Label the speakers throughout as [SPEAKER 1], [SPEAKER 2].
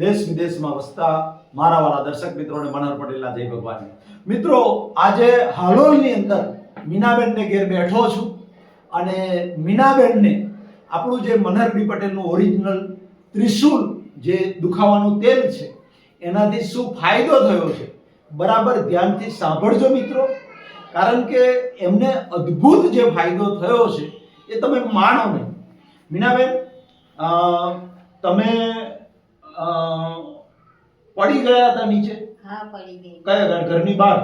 [SPEAKER 1] દેશ વિદેશમાં વસતા મારા વાલા દર્શક મિત્રોને મનહર પટેલના જય ભગવાન મિત્રો, આજે હાલોલની અંદર મીનાબેનને ઘેર બેઠો છું અને મીનાબેનને આપણું જે મનરબી પટેલનું ઓરિજિનલ ત્રિશુલ જે દુખાવાનું તેલ છે, એનાથી શું ફાયદો થયો છે, બરાબર ધ્યાનથી સાંભળજો મિત્રો, કારણ કે એમને અદ્ભુત જે ફાયદો થયો છે, એ તમે માણો નહીં. મીનાબેન તમે પડી ગયા હતા નીચે?
[SPEAKER 2] હા પડી ગઈ.
[SPEAKER 1] કયા ઘર? ઘરની બહાર?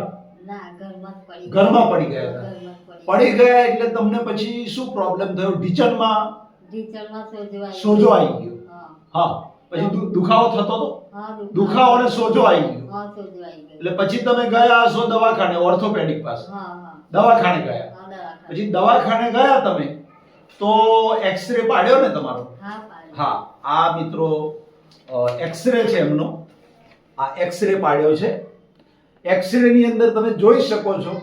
[SPEAKER 2] ના ઘરમાં પડી
[SPEAKER 1] ઘરમાં પડી ગયા હતા.
[SPEAKER 2] પડી
[SPEAKER 1] ગયા એટલે તમને પછી શું પ્રોબ્લેમ થયો? ઢીચણમાં
[SPEAKER 2] ઢીચણમાં સોજો આવી
[SPEAKER 1] સોજો આવી ગયો?
[SPEAKER 2] હા.
[SPEAKER 1] પછી દુખાવો થતો હતો? દુખાવો. ને સોજો આવી ગયો. એટલે પછી તમે ગયા હશો દવાખાને ઓર્થોપેડિક પાસે? દવાખાને ગયા? પછી દવાખાને ગયા તમે? તો એક્સરે પાડ્યો ને તમારો?
[SPEAKER 2] હા
[SPEAKER 1] આ મિત્રો એક્સરે છે એમનો. આ એક્સરે પાડ્યો છે. એક્સરે ની અંદર તમે જોઈ શકો છો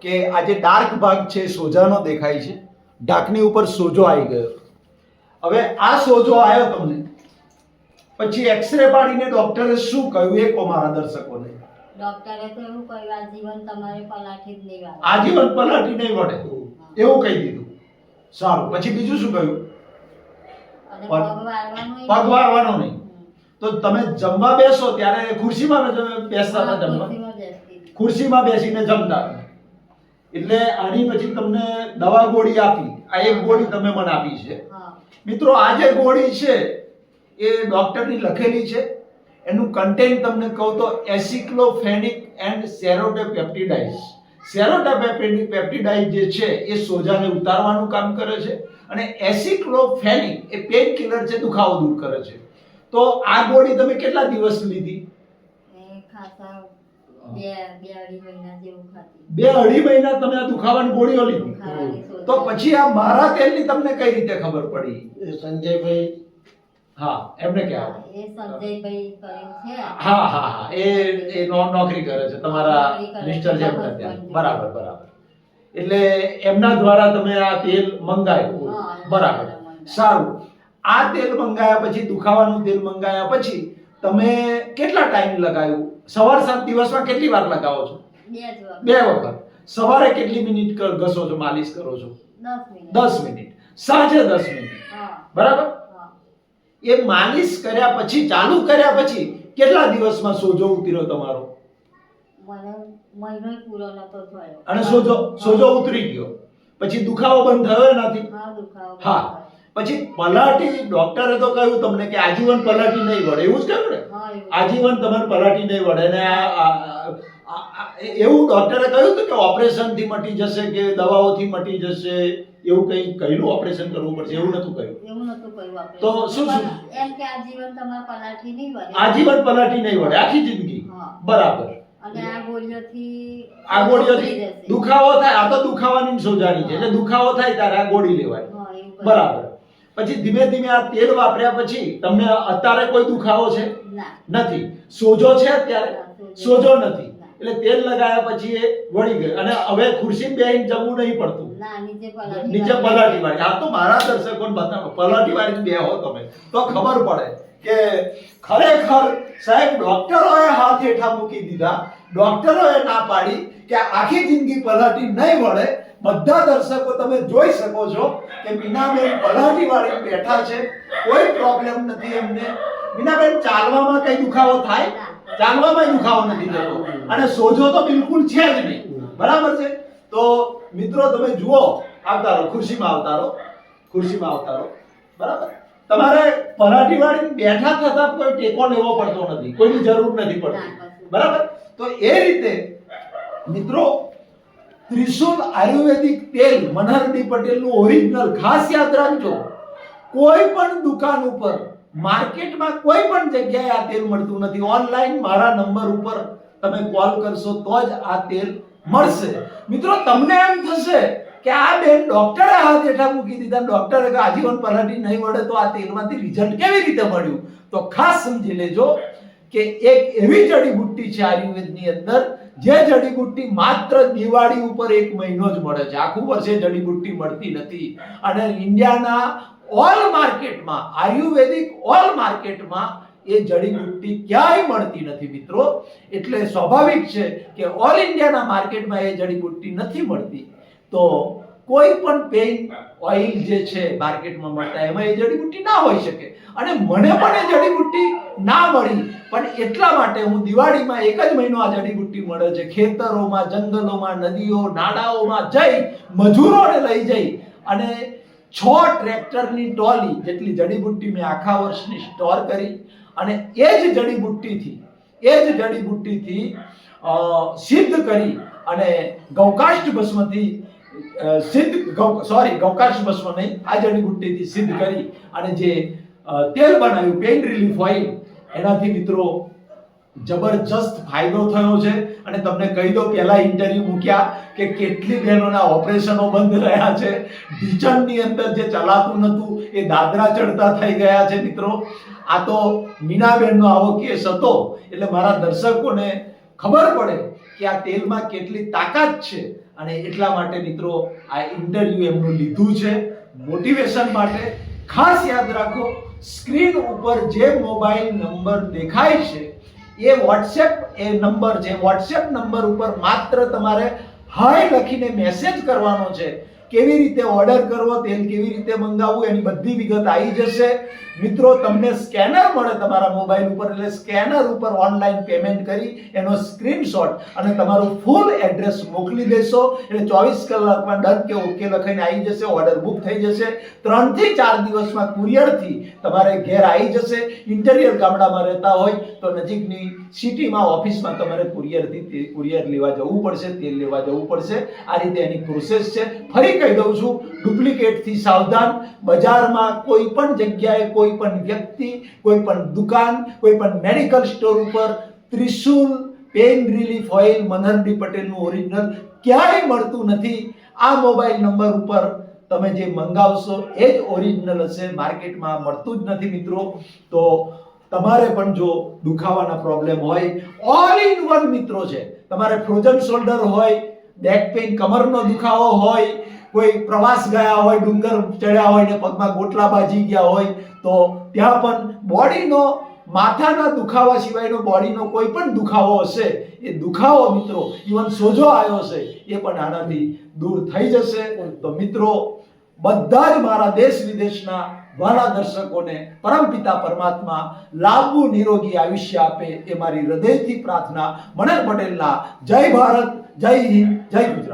[SPEAKER 1] કે આ જે ડાર્ક ભાગ છે સોજાનો દેખાય છે. ઢાંકની ઉપર સોજો આવી ગયો. હવે આ સોજો આવ્યો તમને. પછી એક્સરે પાડીને ડોક્ટરે શું કહ્યું એ કહો મારા દર્શકોને.
[SPEAKER 2] ડોક્ટરે તો એવું કહ્યું આજીવન તમારે પલાઠી જ નહીં વાળવું.
[SPEAKER 1] આજીવન પલાટી નહીં વળે. એવું કહી દીધું. સારું. પછી બીજું શું કહ્યું?
[SPEAKER 2] અને
[SPEAKER 1] પગ-
[SPEAKER 2] પગ વાળવાનું ય
[SPEAKER 1] પગ વાળવાનો નહીં. તો તમે જમવા બેસો ત્યારે ખુરશીમાં તમે બેસતા હતા જમવા.
[SPEAKER 2] ખુરશીમાં
[SPEAKER 1] બેસીને જમતા એટલે આની પછી તમને દવા ગોળી આપી. આ એક ગોળી તમે મને આપી છે. મિત્રો આ જે ગોળી છે એ ડોક્ટરની લખેલી છે. એનું કન્ટેન્ટ તમને કહું તો એસિક્લોફેનિક એન્ડ સેરોટેપેપ્ટિડાઇઝ. સેરોટેપેપ્ટિક પેપ્ટિડાઇઝ જે છે એ સોજાને ઉતારવાનું કામ કરે છે અને એસિક્લોફેનિક એ પેઇન કિલર છે દુખાવો દૂર કરે છે. તો આ ગોળી તમે કેટલા દિવસ લીધી?
[SPEAKER 2] બે બે અઢી મહિના જેવું ખાતી
[SPEAKER 1] બે અઢી મહિના તમે આ દુખાવાની ગોળીઓ લીધી? તો પછી આ મારા તેલની તમને કઈ રીતે ખબર પડી?
[SPEAKER 3] સંજયભાઈ.
[SPEAKER 1] હા એમને કે
[SPEAKER 2] હા, એ સંજયભાઈ છે.
[SPEAKER 1] હા હા હા એ એ નો- નોકરી કરે છે તમારા મિસ્ટર જેમ ત્યાં.
[SPEAKER 2] બરાબર.
[SPEAKER 1] બરાબર બરાબર. એટલે એમના દ્વારા તમે આ તેલ મંગાવ્યું બરાબર. સારું. આ તેલ મંગાયા પછી દુખાવાનું તેલ મંગાયા પછી તમે કેટલા ટાઈમ લગાવ્યું સવાર સાત દિવસમાં કેટલી વાર લગાવો છો?
[SPEAKER 2] બે વખત.
[SPEAKER 1] સવારે કેટલી મિનિટ ઘસો છો માલિશ કરો છો?
[SPEAKER 2] દસ મિનિટ.
[SPEAKER 1] સાંજે દસ મિનિટ. બરાબર? એ માલિશ કર્યા પછી ચાલુ કર્યા પછી કેટલા દિવસમાં સોજો ઉતર્યો તમારો? અને સોજો સોજો ઉતરી ગયો. પછી દુખાવો બંધ થયો નથી
[SPEAKER 2] હા દુખાવો
[SPEAKER 1] હા.
[SPEAKER 2] થયો.
[SPEAKER 1] પછી પલાટી ડોક્ટરે તો કહ્યું તમને કે આજીવન પલાટી નહીં વળે. એવું જ કહ્યું ને? આજીવન તમારે પલાટી નહીં વળે. ને એવું ડોક્ટરે કહ્યું હતું કે ઓપરેશનથી મટી જશે કે દવાઓથી મટી જશે? એવું કંઈ કહેલું ઓપરેશન કરવું પડશે? એવું નતું કહ્યું.
[SPEAKER 2] એવું નતું કહ્યું
[SPEAKER 1] તો શું શું?
[SPEAKER 2] એમ કે આજીવન તમારે પલાઠી નહીં વળે.
[SPEAKER 1] આજીવન પલાટી નહીં વળે. આખી જિંદગી. બરાબર.
[SPEAKER 2] અને આ ગોળીઓથી
[SPEAKER 1] આ ગોળીઓથી દુખાવો થાય. આ તો દુખાવાની સોજાની છે. એટલે દુખાવો થાય ત્યારે આ ગોળી લેવાય. બરાબર. પછી ધીમે ધીમે આ તેલ વાપર્યા પછી તમને અત્યારે કોઈ દુખાવો છે? નથી. સોજો છે અત્યારે? સોજો નથી. એટલે તેલ લગાવ્યા પછી એ વળી ગયું. અને હવે ખુરશી બેહીને જમવું નહીં પડતું.
[SPEAKER 2] નીચે
[SPEAKER 1] નીચે પલાટી વાળી આ તો મારા દર્શકોને બતાવો. પલાટી વાળી બે હો તમે. તો ખબર પડે કે ખરેખર સાહેબ ડોક્ટરોએ હાથ હેઠા મૂકી દીધા. ડોક્ટરોએ ના પાડી કે આખી જિંદગી પલાટી નહીં વળે. બધા દર્શકો તમે જોઈ શકો છો કે મીનાબેન પલાટી વાળી બેઠા છે. કોઈ પ્રોબ્લેમ નથી એમને. મીનાબેન ચાલવામાં કઈ દુખાવો થાય? ચાલવામાં દુખાવો નથી થતો. અને સોજો તો બિલકુલ છે જ નહીં. બરાબર છે? તો મિત્રો, તમે જુઓ આવતા રહો ખુરશીમાં આવતા રહો ખુરશીમાં આવતા રહો બરાબર? તમારે પરાઠી વાળી બેઠા થતા કોઈ ટેકો લેવો પડતો નથી. કોઈની જરૂર નથી પડતી. બરાબર? તો એ રીતે, મિત્રો ત્રિશુલ આયુર્વેદિક તેલ, મનહરડી પટેલનું ઓરિજિનલ ખાસ યાદ રાખજો. કોઈ પણ દુકાન ઉપર, માર્કેટમાં કોઈ પણ જગ્યાએ આ તેલ મળતું નથી. ઓનલાઈન મારા નંબર ઉપર તમે કોલ કરશો તો જ આ તેલ મળશે. મિત્રો, તમને એમ થશે કે આ બેન ડોક્ટરે હાથ હેઠા મૂકી દીધા. ડોક્ટરે આજીવન પરાઠી નહીં મળે તો આ તેલમાંથી રિઝલ્ટ કેવી રીતે મળ્યું? તો ખાસ સમજી લેજો કે એક એવી જડીબુટ્ટી છે આયુર્વેદની અંદર જે જડીબુટ્ટી માત્ર દિવાળી ઉપર એક મહિનો જ મળે છે. આખું વર્ષે જડીબુટ્ટી મળતી નથી. અને ઇન્ડિયાના ઓલ માર્કેટમાં, આયુર્વેદિક ઓલ માર્કેટમાં એ જડીબુટ્ટી ક્યાંય મળતી નથી મિત્રો. એટલે સ્વાભાવિક છે કે ઓલ ઇન્ડિયાના માર્કેટમાં એ જડીબુટ્ટી નથી મળતી. તો કોઈ પણ પેઇન ઓઇલ જે છે માર્કેટમાં મળતા એમાં એ જડીબુટ્ટી ના હોઈ શકે. અને મને પણ એ જડીબુટ્ટી ના મળી. પણ એટલા માટે હું દિવાળીમાં એક જ મહિનો આ જડીબુટ્ટી મળે છે. ખેતરોમાં, જંગલોમાં, નદીઓ, નાળાઓમાં જઈ મજૂરોને લઈ જઈ અને છ ટ્રેક્ટરની ટોલી જેટલી જડીબુટ્ટી મેં આખા વર્ષની સ્ટોર કરી અને એ જ જડીબુટ્ટીથી, એ જ જડીબુટ્ટીથી સિદ્ધ કરી અને ગૌકાષ્ટ ભસ્મથી સિદ્ધ સોરી ગૌકાશ નહીં આ જડીબુટ્ટીથી સિદ્ધ કરી અને જે તેલ બનાવ્યું પેઇન રિલીફ ઓઇલ એનાથી મિત્રો જબરજસ્ત ફાયદો થયો છે. અને તમને કહી દો પહેલા ઇન્ટરવ્યુ મૂક્યા કે કેટલી બહેનોના ઓપરેશનો બંધ રહ્યા છે. ઢીચણની અંદર જે ચલાતું નતું, એ દાદરા ચડતા થઈ ગયા છે મિત્રો. આ તો મીનાબેનનો આવો કેસ હતો. એટલે મારા દર્શકોને ખબર પડે કે આ તેલમાં કેટલી તાકાત છે. અને એટલા માટે મિત્રો આ ઇન્ટરવ્યુ એમનું લીધું છે. મોટિવેશન માટે ખાસ યાદ રાખો સ્ક્રીન ઉપર જે મોબાઈલ નંબર દેખાય છે, એ વોટ્સએપ એ નંબર છે. વોટ્સએપ નંબર ઉપર માત્ર તમારે હાય લખીને મેસેજ કરવાનો છે. કેવી રીતે ઓર્ડર કરવો, તેલ કેવી રીતે મંગાવવું, એની બધી વિગત આવી જશે. મિત્રો, તમને સ્કેનર મળે તમારા મોબાઈલ ઉપર, એટલે સ્કેનર ઉપર ઓનલાઈન પેમેન્ટ કરી એનો સ્ક્રીનશોટ અને તમારું ફૂલ એડ્રેસ મોકલી દેશો. એટલે ચોવીસ કલાકમાં ડન કે ઓકે લખાઈને આવી જશે ઓર્ડર બુક થઈ જશે. ત્રણથી ચાર દિવસમાં કુરિયરથી તમારે ઘેર આવી જશે. ઇન્ટિરિયર ગામડામાં રહેતા હોય તો નજીકની સિટીમાં ઓફિસમાં તમારે કુરિયરથી તે કુરિયર લેવા જવું પડશે, તેલ લેવા જવું પડશે. આ રીતે એની પ્રોસેસ છે. ફરી કહી દઉં છું ડુપ્લિકેટથી સાવધાન. બજારમાં કોઈ પણ જગ્યાએ કોઈ પણ વ્યક્તિ, કોઈ પણ દુકાન, કોઈ પણ મેડિકલ સ્ટોર ઉપર ત્રિશુલ પેઇન રિલીફ ઓઇલ મનહરડી પટેલનું ઓરિજિનલ ક્યાંય મળતું નથી. આ મોબાઈલ નંબર ઉપર તમે જે મંગાવશો, એ જ ઓરિજિનલ હશે. માર્કેટમાં મળતું જ નથી, મિત્રો. તો તમારે પણ જો દુખાવાના પ્રોબ્લેમ હોય ઓલ ઇન વન મિત્રો છે. તમારે ફ્રોઝન શોલ્ડર હોય બેક પેઇન કમરનો દુખાવો હોય, કોઈ પ્રવાસ ગયા હોય, ડુંગર ચડ્યા હોય ને પગમાં ગોટલા બાજી ગયા હોય, તો ત્યાં પણ બોડીનો માથાના દુખાવા સિવાયનો બોડીનો કોઈ પણ દુખાવો હશે, એ દુખાવો મિત્રો ઇવન સોજો આવ્યો છે એ પણ આનાથી દૂર થઈ જશે. તો મિત્રો, બધા જ મારા દેશ વિદેશના વાલા દર્શકોને પરમપિતા પરમાત્મા લાંબુ નિરોગી આયુષ્ય આપે એ મારી હૃદયથી પ્રાર્થના. મનન પટેલના જય ભારત, જય હિન્દ, જય ગુજરાત.